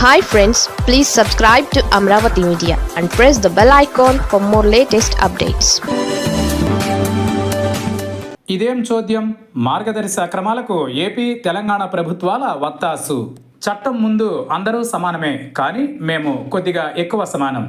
Hi friends please subscribe to Amaravati media and press the bell icon for more latest updates ఇదేం చోద్యం? మార్గదర్శి అక్రమాలకు AP Telangana ప్రభుత్వాల వత్తాసు. చట్టం ముందు అందరూ సమానమే కానీ మేము కొద్దిగా ఎక్కువ సమానం.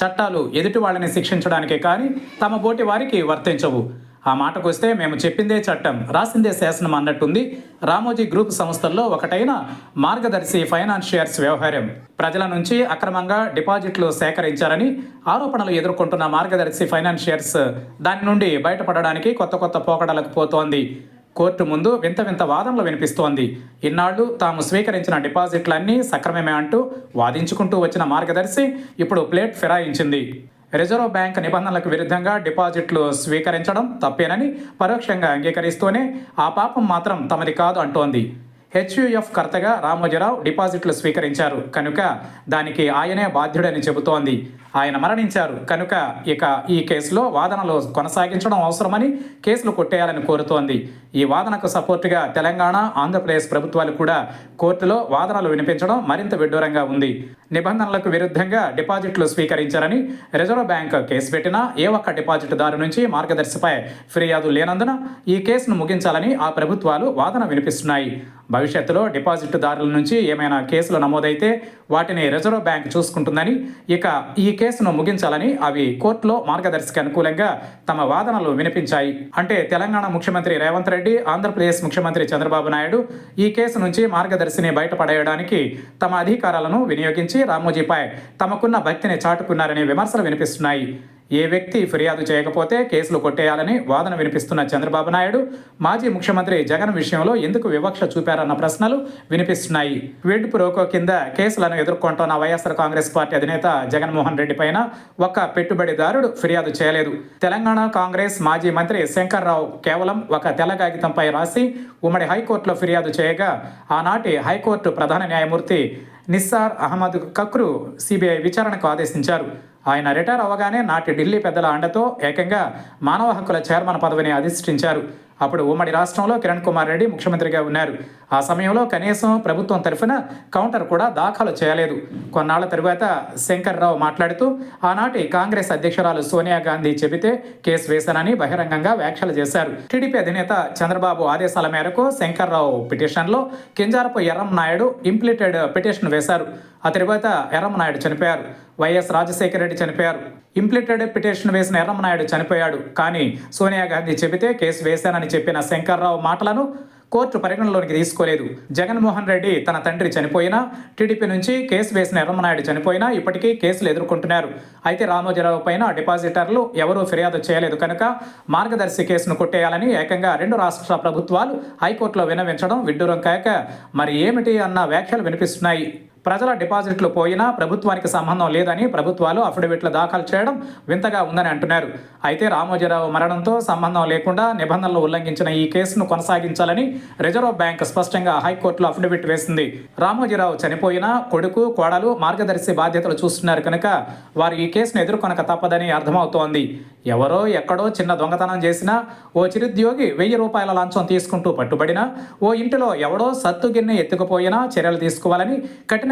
చట్టాలు ఎదుటి వాళ్ళని శిక్షించడానికే కానీ తమ బోటి వారికి వర్తించవు. ఆ మాటకు వస్తే మేము చెప్పిందే చట్టం. రాసిందే శాసనం అన్నట్టుంది. రామోజీ గ్రూప్ సంస్థల్లో ఒకటైన మార్గదర్శి ఫైనాన్షియర్స్ వ్యవహారం. ప్రజల నుంచి అక్రమంగా డిపాజిట్లు సేకరించారని ఆరోపణలు ఎదుర్కొంటున్న మార్గదర్శి ఫైనాన్షియర్స్ దాని నుండి బయటపడడానికి కొత్త కొత్త పోకడలకు పోతోంది. కోర్టు ముందు వింత వింత వాదనలు వినిపిస్తోంది. ఇన్నాళ్ళు తాము స్వీకరించిన డిపాజిట్లన్నీ సక్రమమే అంటూ వాదించుకుంటూ వచ్చిన మార్గదర్శి ఇప్పుడు ప్లేట్ ఫిరాయించింది. రిజర్వ్ బ్యాంక్ నిబంధనలకు విరుద్ధంగా డిపాజిట్లు స్వీకరించడం తప్పేనని పరోక్షంగా అంగీకరిస్తూనే ఆ పాపం మాత్రం తమది కాదు అంటోంది. హెచ్యుఎఫ్ కర్తగా రామోజీరావు డిపాజిట్లు స్వీకరించారు. కనుక దానికి ఆయనే బాధ్యుడని చెబుతోంది. ఆయన మరణించారు. కనుక ఇక ఈ కేసులో వాదనలు కొనసాగించడం అవసరమని కేసులు కొట్టేయాలని కోరుతోంది. ఈ వాదనకు సపోర్టుగా తెలంగాణ ఆంధ్రప్రదేశ్ ప్రభుత్వాలు కూడా కోర్టులో వాదనలు వినిపించడం మరింత విడ్డూరంగా ఉంది. నిబంధనలకు విరుద్ధంగా డిపాజిట్లు స్వీకరించారని రిజర్వ్ బ్యాంక్ కేసు పెట్టినా ఏ ఒక్క డిపాజిట్దారు నుంచి మార్గదర్శిపై ఫిర్యాదు లేనందున ఈ కేసును ముగించాలని ఆ ప్రభుత్వాలు వాదన వినిపిస్తున్నాయి. భవిష్యత్తులో డిపాజిట్దారుల నుంచి ఏమైనా కేసులు నమోదైతే వాటిని రిజర్వ్ బ్యాంక్ చూసుకుంటుందని. ఇక ఈ కేసును ముగించాలని అవి కోర్టులో మార్గదర్శికి అనుకూలంగా తమ వాదనలు వినిపించాయి. అంటే తెలంగాణ ముఖ్యమంత్రి రేవంత్ రెడ్డి ఆంధ్రప్రదేశ్ ముఖ్యమంత్రి చంద్రబాబు నాయుడు ఈ కేసు నుంచి మార్గదర్శిని బయటపడేయడానికి తమ అధికారాలను వినియోగించి రామోజీపై తమకున్న భక్తిని చాటుకున్నారనే విమర్శలు వినిపిస్తున్నాయి. ఏ వ్యక్తి ఫిర్యాదు చేయకపోతే కేసులు కొట్టేయాలని వాదన వినిపిస్తున్న చంద్రబాబు నాయుడు మాజీ ముఖ్యమంత్రి జగన్ విషయంలో ఎందుకు వివక్ష చూపారన్న ప్రశ్నలు వినిపిస్తున్నాయి. క్విడ్ ప్రోకో కింద కేసులను ఎదుర్కొంటున్న వైఎస్ఆర్ కాంగ్రెస్ పార్టీ అధినేత జగన్మోహన్ రెడ్డి పైన ఒక్క పెట్టుబడిదారుడు ఫిర్యాదు చేయలేదు. తెలంగాణ కాంగ్రెస్ మాజీ మంత్రి శంకర్రావు కేవలం ఒక తెల్ల కాగితంపై రాసి ఉమ్మడి హైకోర్టులో ఫిర్యాదు చేయగా ఆనాటి హైకోర్టు ప్రధాన న్యాయమూర్తి నిస్సార్ అహ్మద్ కక్రు సిబిఐ విచారణకు ఆదేశించారు. ఆయన రిటైర్ అవ్వగానే నాటి ఢిల్లీ పెద్దల అండతో ఏకంగా మానవ హక్కుల చైర్మన్ పదవిని అధిష్ఠించారు. అప్పుడు ఉమ్మడి రాష్ట్రంలో కిరణ్ కుమార్ రెడ్డి ముఖ్యమంత్రిగా ఉన్నారు. ఆ సమయంలో కనీసం ప్రభుత్వం తరఫున కౌంటర్ కూడా దాఖలు చేయలేదు. కొన్నాళ్ళ తరువాత శంకర్రావు మాట్లాడుతూ ఆనాటి కాంగ్రెస్ అధ్యక్షురాలు సోనియా గాంధీ చెబితే కేసు వేశానని బహిరంగంగా వ్యాఖ్యలు చేశారు. టీడీపీ అధినేత చంద్రబాబు ఆదేశాల మేరకు శంకర్రావు పిటిషన్లో కింజారపు ఎర్రం నాయుడు ఇంప్లీటెడ్ పిటిషన్ వేశారు. ఆ తరువాత ఎర్రమనాయుడు చనిపోయారు. వైఎస్ రాజశేఖర రెడ్డి చనిపోయారు. ఇంప్లిటెడ్ పిటిషన్ వేసిన ఎర్రమనాయుడు చనిపోయాడు. కానీ సోనియా గాంధీ చెబితే కేసు వేశానని చెప్పిన శంకర్రావు మాటలను కోర్టు పరిగణనలోకి తీసుకోలేదు. జగన్మోహన్ రెడ్డి తన తండ్రి చనిపోయినా టీడీపీ నుంచి కేసు వేసిన ఎర్రమనాయుడు చనిపోయినా ఇప్పటికీ కేసులు ఎదుర్కొంటున్నారు. అయితే రామోజీరావు పైన డిపాజిటర్లు ఎవరూ ఫిర్యాదు చేయలేదు కనుక మార్గదర్శి కేసును కొట్టేయాలని ఏకంగా రెండు రాష్ట్ర ప్రభుత్వాలు హైకోర్టులో విన్నవించడం విడ్డూరం కాక మరి ఏమిటి అన్న వ్యాఖ్యలు వినిపిస్తున్నాయి. ప్రజల డిపాజిట్లు పోయినా ప్రభుత్వానికి సంబంధం లేదని ప్రభుత్వాలు అఫిడవిట్లు దాఖలు చేయడం వింతగా ఉందని అంటున్నారు. అయితే రామోజీరావు మరణంతో సంబంధం లేకుండా నిబంధనలు ఉల్లంఘించిన ఈ కేసును కొనసాగించాలని రిజర్వ్ బ్యాంక్ స్పష్టంగా హైకోర్టులో అఫిడవిట్ వేసింది. రామోజీరావు చనిపోయినా కొడుకు కోడలు మార్గదర్శి బాధ్యతలు చూస్తున్నారు కనుక వారు ఈ కేసును ఎదుర్కొనక తప్పదని అర్థమవుతోంది. ఎవరో ఎక్కడో చిన్న దొంగతనం చేసినా ఓ చిరుద్యోగి వెయ్యి రూపాయల లంచం తీసుకుంటూ పట్టుబడినా ఓ ఇంటిలో ఎవడో సత్తు గిన్నె ఎత్తుకుపోయినా చర్యలు తీసుకోవాలని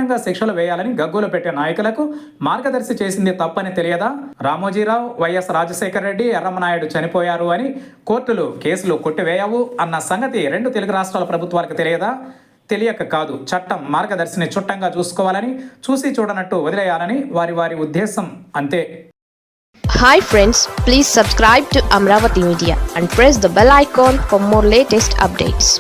కఠినంగా శిక్షలు వేయాలని గగ్గోలు పెట్టే నాయకులకు మార్గదర్శి చేసింది తప్పని తెలియదా? రామోజీరావు వైఎస్ రాజశేఖర రెడ్డి ఎర్రమనాయుడు చనిపోయారు అని కోర్టులు కేసులు కొట్టివేయవు అన్న సంగతి రెండు తెలుగు రాష్ట్రాల ప్రభుత్వాలకు తెలియదా? తెలియక కాదు. చట్టం మార్గదర్శిని చుట్టంగా చూసుకోవాలని చూసి చూడనట్టు వదిలేయాలని వారి వారి ఉద్దేశం అంతే. Hi friends please subscribe to Amaravati media and press the bell icon for more latest updates